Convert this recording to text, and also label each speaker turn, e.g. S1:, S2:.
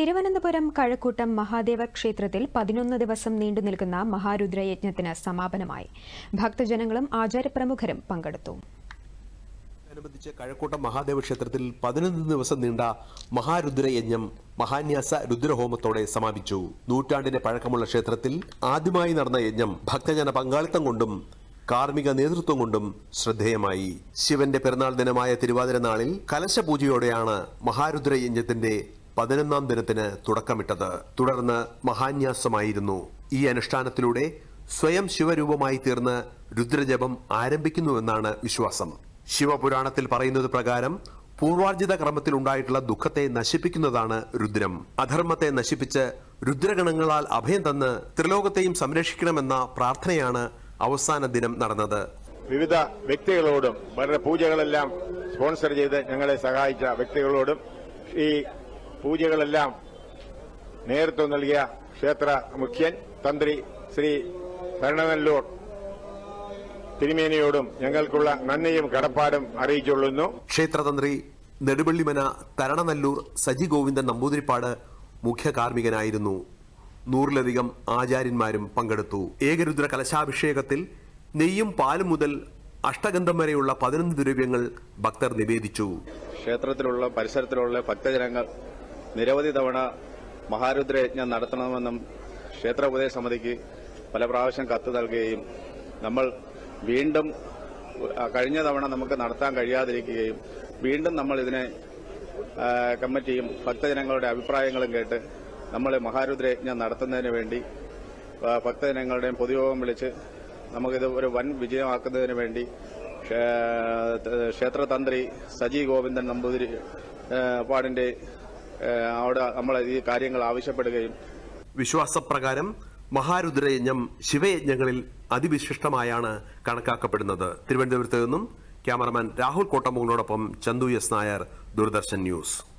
S1: തിരുവനന്തപുരം കഴക്കൂട്ടം മഹാദേവ ക്ഷേത്രത്തിൽ പതിനൊന്ന് ദിവസം നീണ്ടു നിൽക്കുന്ന മഹാരുദ്രയജ്ഞത്തിന് സമാപനമായി. ഭക്തജനങ്ങളും ആചാരപ്രമുഖരും പങ്കെടുത്തു.
S2: അനുബന്ധിച്ച് കഴക്കൂട്ടം മഹാദേവ ക്ഷേത്രത്തിൽ പതിനൊന്ന് ദിവസം നീണ്ട മഹാരുദ്രയജ്ഞം മഹാന്യാസ രുദ്രഹോമത്തോടെ സമാപിച്ചു. നൂറ്റാണ്ടിന്റെ പഴക്കമുള്ള ക്ഷേത്രത്തിൽ ആദ്യമായി നടന്ന യജ്ഞം ഭക്തജന പങ്കാളിത്തം കൊണ്ടും കാർമ്മിക നേതൃത്വം കൊണ്ടും ശ്രദ്ധേയമായി. ശിവന്റെ പിറന്നാൾ ദിനമായ തിരുവാതിര നാളിൽ കലശപൂജയോടെയാണ് മഹാരുദ്രയജ്ഞത്തിന്റെ പതിനൊന്നാം ദിനത്തിന് തുടക്കമിട്ടത്. തുടർന്ന് മഹാന്യാസമായിരുന്നു. ഈ അനുഷ്ഠാനത്തിലൂടെ സ്വയം ശിവരൂപമായി തീർന്ന് രുദ്രജപം ആരംഭിക്കുന്നുവെന്നാണ് വിശ്വാസം. ശിവപുരാണത്തിൽ പറയുന്നത് പ്രകാരം പൂർവാർജിത ക്രമത്തിൽ ഉണ്ടായിട്ടുള്ള ദുഃഖത്തെ നശിപ്പിക്കുന്നതാണ് രുദ്രം. അധർമ്മത്തെ നശിപ്പിച്ച് രുദ്രഗണങ്ങളാൽ അഭയം തന്ന് ത്രിലോകത്തെയും സംരക്ഷിക്കണമെന്ന പ്രാർത്ഥനയാണ് അവസാന ദിനം നടന്നത്.
S3: വിവിധ വ്യക്തികളോടും വളരെ പൂജകളെല്ലാം സ്പോൺസർ ചെയ്ത് ഞങ്ങളെ സഹായിച്ച വ്യക്തികളോടും ഈ പൂജകളെല്ലാം നേതൃത്വം നൽകിയ ക്ഷേത്ര മുഖ്യൻ തന്ത്രി ശ്രീ ഭരണനല്ലൂർ. തിരുമേനിയോടും ഞങ്ങൾക്കുള്ള നന്ദിയും കടപ്പാടും അറിയിച്ചുകൊള്ളുന്നു.
S2: ക്ഷേത്രതന്ത്രി നെടുവള്ളിമന തരണനല്ലൂർ സജി ഗോവിന്ദൻ നമ്പൂതിരിപ്പാട് മുഖ്യ കാർമ്മികനായിരുന്നു. നൂറിലധികം ആചാര്യന്മാരും പങ്കെടുത്തു. ഏകരുദ്ര കലശാഭിഷേകത്തിൽ നെയ്യും പാലും മുതൽ അഷ്ടഗന്ധം വരെയുള്ള പതിനൊന്ന് ദ്രവ്യങ്ങൾ ഭക്തർ നിവേദിച്ചു.
S4: ക്ഷേത്രത്തിലുള്ള പരിസരത്തിലുള്ള ഭക്തജനങ്ങൾ നിരവധി തവണ മഹാരുദ്രയജ്ഞം നടത്തണമെന്നും ക്ഷേത്ര ഉപദേശ സമിതിക്ക് പല പ്രാവശ്യം കത്ത് നൽകുകയും നമ്മൾ വീണ്ടും കഴിഞ്ഞ തവണ നമുക്ക് നടത്താൻ കഴിയാതിരിക്കുകയും വീണ്ടും നമ്മൾ ഇതിനെ കമ്മിറ്റിയും ഭക്തജനങ്ങളുടെ അഭിപ്രായങ്ങളും കേട്ട് നമ്മൾ മഹാരുദ്രയജ്ഞം നടത്തുന്നതിന് വേണ്ടി ഭക്തജനങ്ങളുടെയും പൊതുയോഗം വിളിച്ച് നമുക്കിത് ഒരു വൻ വിജയമാക്കുന്നതിന് വേണ്ടി ക്ഷേ- ക്ഷേത്രതന്ത്രി സജി ഗോവിന്ദൻ നമ്പൂതിരി പാടിന്റെ അവിടെ നമ്മൾ ഈ കാര്യങ്ങൾ ആവശ്യപ്പെടുകയും
S2: വിശ്വാസപ്രകാരം മഹാരുദ്രയജ്ഞം ശിവയജ്ഞങ്ങളിൽ അതിവിശിഷ്ടമായാണ് കണക്കാക്കപ്പെടുന്നത്. തിരുവനന്തപുരത്ത് നിന്നും ക്യാമറമാൻ രാഹുൽ കോട്ടമുകളോടൊപ്പം ചന്തു എസ് നായർ ദൂരദർശൻ ന്യൂസ്.